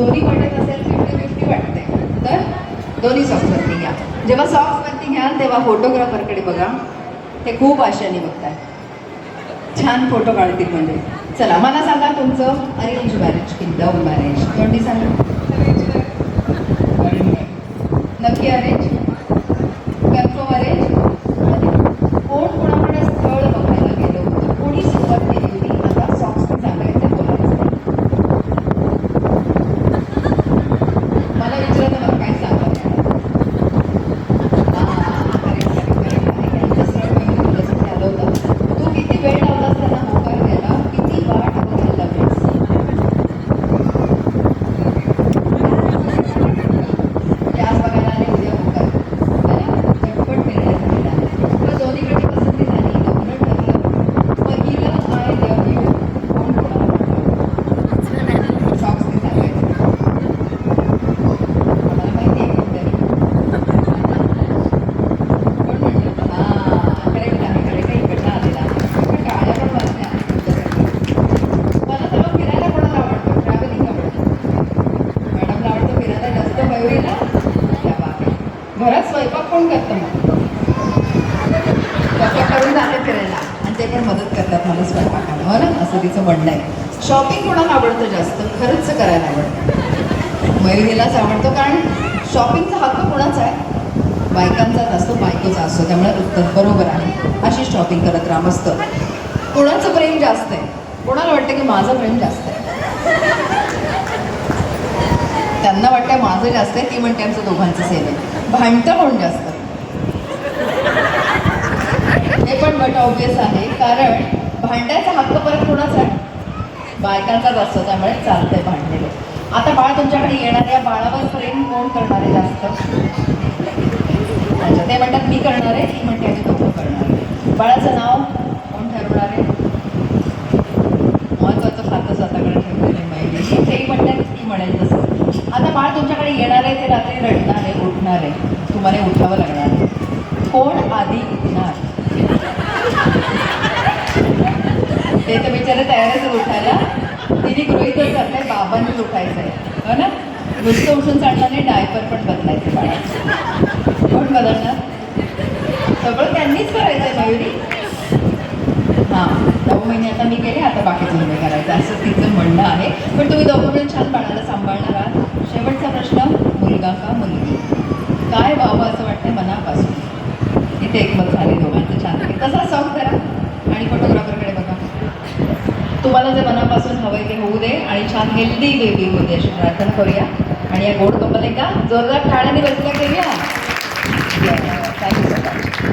दोन्ही वाटत असेल फिफ्टी फिफ्टी वाटते तर दोन्ही सॉक्सवरती घ्या. जेव्हा सॉक्सवरती घ्याल तेव्हा फोटोग्राफरकडे बघा. ते खूप आशेने बघताय. छान फोटो काढतील म्हणजे. चला मला सांगा तुमचं अरेंज मॅरेज की लव्ह मॅरेज कोणती सांगा? नक्की अरेंज घरात स्वयंपाक कोण करतं मग? करून झाले फिरायला. आणि ते पण मदत करतात मला स्वयंपाकाला. हो ना? असं तिचं म्हणणं आहे. शॉपिंग कोणाला आवडतं जास्त? खरंच करायला आवडतं. मयुरीलाच आवडतो कारण शॉपिंगचा हक्क कोणाचा आहे? बायकांचाच असतो बायकोचा असतो. त्यामुळे उत्तर बरोबर आहे. अशी शॉपिंग करत राम असतं कोणाचं प्रेम जास्त आहे? कोणाला वाटतं की माझं प्रेम जास्त आहे? त्यांना वाटतं माझं जास्त आहे ती म्हणते आमचं दोघांचं सेम आहे. भांडतं कोण जास्त? हे पण बट ऑब्विस आहे कारण भांडायचा हक्क परत कोणाचा आहे? बायकांचाच असतो त्यामुळे चालतंय भांडलेलं. आता बाळ तुमच्याकडे येणार या बाळावर प्रेम कोण करणार आहे जास्त? अच्छा ते म्हणतात मी करणार आहे ती म्हणते आम्ही दोघं करणार आहे. बाळाचं नाव कोण ठरवणार आहे महत्वाचं खातं स्वतःकडे ठेवलेलं आहे महिलेने तेही म्हणतात ती म्हणेल तसं आता बाळ तुमच्याकडे येणार आहे ते रात्री रडणार आहे उठणार आहे तुम्हाला उठावं लागणार. कोण आधी उठणार? ते तर बिचारे तयारच उठायला. तिने गृहीतच करताय बाबांनीच उठायचं आहे हो ना? नुसतं उठून चालणार नाही डायपर पण बदलायचं बाळा. कोण बदलणार? सगळं त्यांनीच करायचं आहे मयुरी. हां नऊ महिने आता मी केले आता बाकीचं तुम्ही करायचं. असं तिचं म्हणणं आहे. पण तुम्ही दोघं मिळून छान बाळाला सांभाळणार आहात. शेवटचा प्रश्न मुलगा का मुलगा? काय व्हावं असं वाटतं मनापासून? इथे एकमत झाले दोघांचं छान तसा सॉंग करा? आणि फोटोग्राफरकडे बघा. तुम्हाला जे मनापासून हवंय ते होऊ दे आणि छान हेल्दी बेबी होऊ दे अशी प्रार्थना करूया. आणि या गोड कपल का जोरदार ठाण्याने बसल्या करूया. Thank you so much